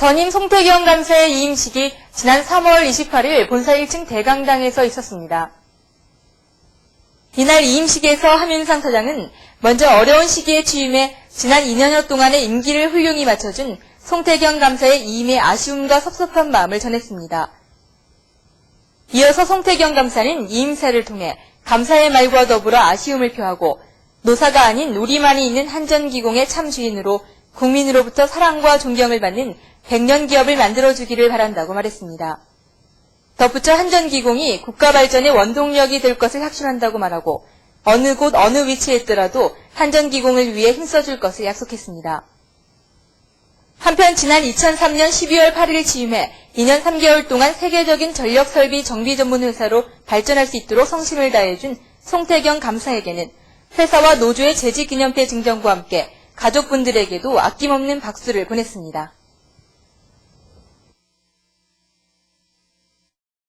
전임 송태경 감사의 이임식이 지난 3월 28일 본사 1층 대강당에서 있었습니다. 이날 이임식에서 함윤상 사장은 먼저 어려운 시기에 취임해 지난 2년여 동안의 임기를 훌륭히 마쳐준 송태경 감사의 이임의 아쉬움과 섭섭한 마음을 전했습니다. 이어서 송태경 감사는 이임사를 통해 감사의 말과 더불어 아쉬움을 표하고 노사가 아닌 우리만이 있는 한전기공의 참 주인으로 국민으로부터 사랑과 존경을 받는 백년 기업을 만들어주기를 바란다고 말했습니다. 덧붙여 한전기공이 국가 발전의 원동력이 될 것을 확신한다고 말하고 어느 곳 어느 위치에 있더라도 한전기공을 위해 힘써줄 것을 약속했습니다. 한편 지난 2003년 12월 8일 취임해 2년 3개월 동안 세계적인 전력 설비 정비 전문 회사로 발전할 수 있도록 성심을 다해준 송태경 감사에게는 회사와 노조의 재직 기념회 증정과 함께 가족분들에게도 아낌없는 박수를 보냈습니다.